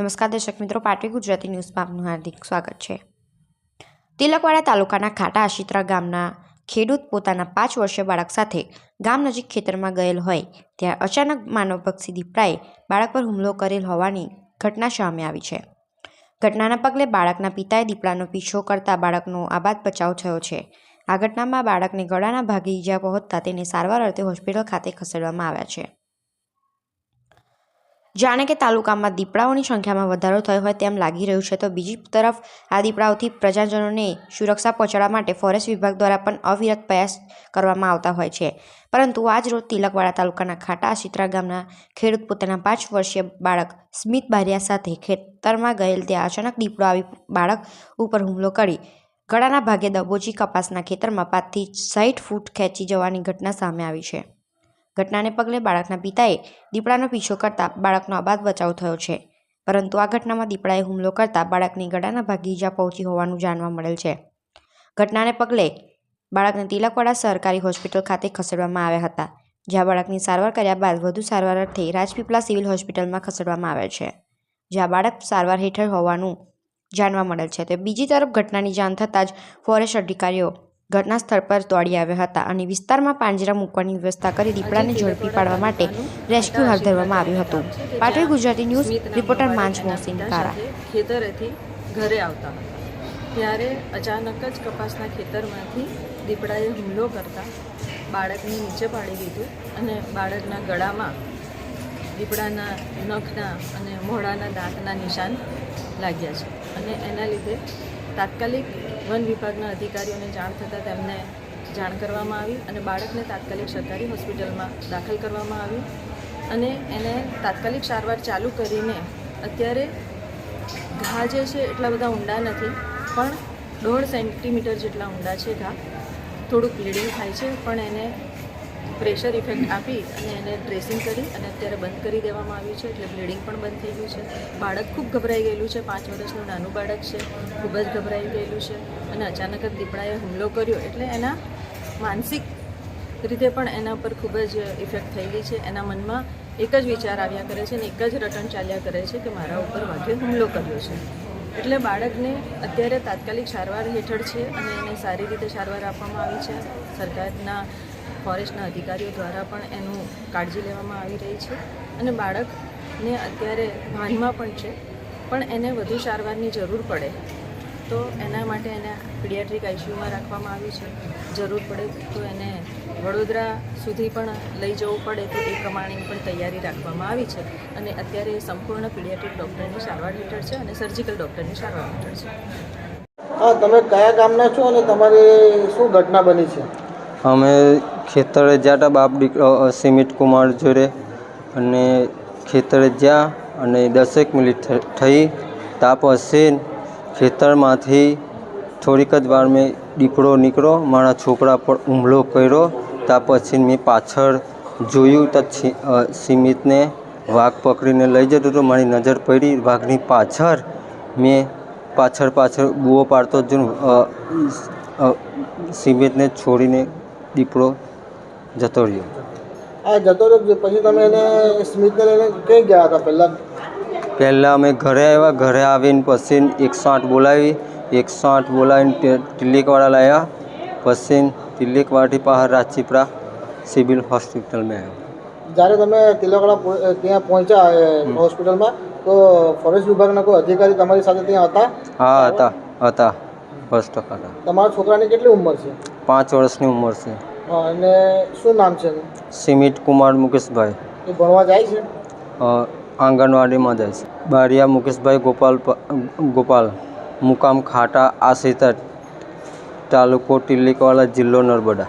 નમસ્કાર, દર્શક મિત્રો પાટવી ગુજરાતી ન્યૂઝમાં આપનું હાર્દિક સ્વાગત છે. તિલકવાડા તાલુકાના ખાટા આશિત્રા ગામના ખેડૂત પોતાના પાંચ વર્ષીય બાળક સાથે ગામ નજીક ખેતરમાં ગયેલ હોય, ત્યાં અચાનક માનવભક્ષી દીપડાએ બાળક પર હુમલો કરેલ હોવાની ઘટના સામે આવી છે. ઘટનાના પગલે બાળકના પિતાએ દીપડાનો પીછો કરતા બાળકનો આબાદ બચાવ થયો છે. આ ઘટનામાં બાળકને ગળાના ભાગે ઈજા પહોંચતા તેને સારવાર અર્થે હોસ્પિટલ ખાતે ખસેડવામાં આવ્યા છે. જાણે કે તાલુકામાં દીપડાઓની સંખ્યામાં વધારો થયો હોય તેમ લાગી રહ્યું છે, તો બીજી તરફ આ દીપડાઓથી પ્રજાજનોને સુરક્ષા પહોંચાડવા માટે ફોરેસ્ટ વિભાગ દ્વારા પણ અવિરત પ્રયાસ કરવામાં આવતા હોય છે. પરંતુ આજ રોજ તિલકવાડા તાલુકાના ખાટા સિત્રા ગામના ખેડૂત પોતાના પાંચ વર્ષીય બાળક સ્મિત બારિયા સાથે ખેતરમાં ગયેલ ત્યાં અચાનક દીપડો આવી બાળક ઉપર હુમલો કરી ગળાના ભાગે દબોચી કપાસના ખેતરમાં પાંચથી સાઠ ફૂટ ખેંચી જવાની ઘટના સામે આવી છે. ઘટનાને પગલે બાળકના પિતાએ દીપડાનો પીછો કરતા બાળકનો આબાદ બચાવ થયો છે. પરંતુ આ ઘટનામાં દીપડાએ હુમલો કરતા બાળકની ગળાના ભાગે ઈજા પહોંચી હોવાનું જાણવા મળેલ છે. ઘટનાને પગલે બાળકને તિલકવાડા સરકારી હોસ્પિટલ ખાતે ખસેડવામાં આવ્યા હતા, જ્યાં બાળકની સારવાર કર્યા બાદ વધુ સારવાર અર્થે રાજપીપળા સિવિલ હોસ્પિટલમાં ખસેડવામાં આવ્યા છે, જ્યાં બાળક સારવાર હેઠળ હોવાનું જાણવા મળેલ છે. તો બીજી તરફ ઘટનાની જાણ થતાં જ ફોરેસ્ટ અધિકારીઓ ઘટના સ્થળ પર દોડી આવ્યા હતા અને વિસ્તારમાં પાંજરા મૂકવાની વ્યવસ્થા કરી દીપડાને ઝડપી પાડવા માટે રેસ્ક્યુ હાથ ધરવામાં આવ્યું હતું. પાટવી ગુજરાતી ન્યૂઝ રિપોર્ટર માંજ મોહસિન કારા. ખેતરેથી ઘરે આવતા ત્યારે અચાનક જ કપાસના ખેતરમાંથી દીપડાએ હુમલો કરતા બાળકને નીચે પાડી દીધું અને બાળકના ગળામાં દીપડાના નખના અને મોઢાના દાંતના નિશાન લાગ્યા છે. અને એના લીધે તાત્કાલિક વન વિભાગના અધિકારીઓને જાણ થતાં તેમને જાણ કરવામાં આવી અને બાળકને તાત્કાલિક સરકારી હોસ્પિટલમાં દાખલ કરવામાં આવ્યું. અને એને તાત્કાલિક સારવાર ચાલુ કરીને અત્યારે ઘા જે છે એટલા બધા ઊંડા નથી, પણ દોઢ સેન્ટીમીટર જેટલા ઊંડા છે ઘા. થોડુંક બ્લીડિંગ થાય છે, પણ એને પ્રેશર ઇફેક્ટ આપી અને એને ડ્રેસિંગ કરી અને અત્યારે બંધ કરી દેવામાં આવ્યું છે એટલે બ્લીડિંગ પણ બંધ થઈ ગયું છે. બાળક ખૂબ ગભરાઈ ગયેલું છે. પાંચ વર્ષનું નાનું બાળક છે. ખૂબ જ ગભરાઈ ગયેલું છે અને અચાનક જ દીપડાએ હુમલો કર્યો એટલે એના માનસિક રીતે પણ એના પર ખૂબ જ ઇફેક્ટ થયેલી છે. એના મનમાં એક જ વિચાર આવ્યા કરે છે અને એક જ રટણ ચાલ્યા કરે છે કે મારા ઉપર વાઘે હુમલો કર્યો છે. એટલે બાળકને અત્યારે તાત્કાલિક સારવાર હેઠળ છે અને એને સારી રીતે સારવાર આપવામાં આવી છે. સરકારના ફોરેસ્ટના અધિકારીઓ દ્વારા પણ એનું કાળજી લેવામાં આવી રહી છે અને બાળકને અત્યારે ભાનમાં પણ છે પણ એને વધુ સારવારની જરૂર પડે. તો એના માટે એને પીડિયાટ્રિક આઈસીયુમાં રાખવામાં આવ્યું છે. જરૂર પડે તો એને વડોદરા સુધી પણ લઈ જવું પડે તો એ પ્રમાણેની પણ તૈયારી રાખવામાં આવી છે. અને અત્યારે સંપૂર્ણ પીડિયાટ્રિક ડૉક્ટરની સારવાર હેઠળ છે અને સર્જિકલ ડૉક્ટરની સારવાર હેઠળ છે. હા તમે કયા ગામના છો અને તમારી શું ઘટના બની છે? અમે ખેતરે જ્યાં બાપ દીકરો સિમિત કુમાર જોડે અને ખેતરે જ્યાં અને દસેક મિનિટ થઈ તા પછી ખેતરમાંથી થોડીક જ વાર મેં દીકરો નીકળો, મારા છોકરા પર હુમલો કર્યો ત્યાં પછી મેં પાછળ જોયું તો સિમિતને વાઘ પકડીને લઈ જતો હતો મારી નજર પડી, વાઘની પાછળ મેં પાછળ પાછળ બૂવો પાડતો જ સિમિતને છોડીને દીપડો જતો રહ્યો આ જતો રહ્યો પછી તમે એને સ્મિતને લઈને ક્યાં ગયા હતા પહેલાં? પહેલાં અમે ઘરે આવ્યા ઘરે આવીને પછી એકસો આઠ બોલાવી એકસો આઠ બોલાવીને તિલ્લીકવાડા લાવ્યા પછી તિલ્લીકવાડાથી બહાર રાજપીપરા સિવિલ હોસ્પિટલમાં આવ્યા. જ્યારે તમે તિલકવાડા ત્યાં પહોંચ્યા હોસ્પિટલમાં તો ફોરેસ્ટ વિભાગના કોઈ અધિકારી તમારી સાથે ત્યાં હતા? હા હતા હતા. ફર્સ્ટ હતા તમારા છોકરાની કેટલી ઉંમર છે? પાંચ વર્ષની ઉંમર છે. અને શું નામ છે એનું? સિમિત કુમાર મુકેશભાઈ. એ ભણવા જાય છે? અ, આંગણવાડીમાં જાય છે. બારિયા મુકેશભાઈ ગોપાલ પ- ગોપાલ મુકામ ખાટા આશીતર તાલુકો ટિલ્લીકવાલા જિલ્લો નર્મદા.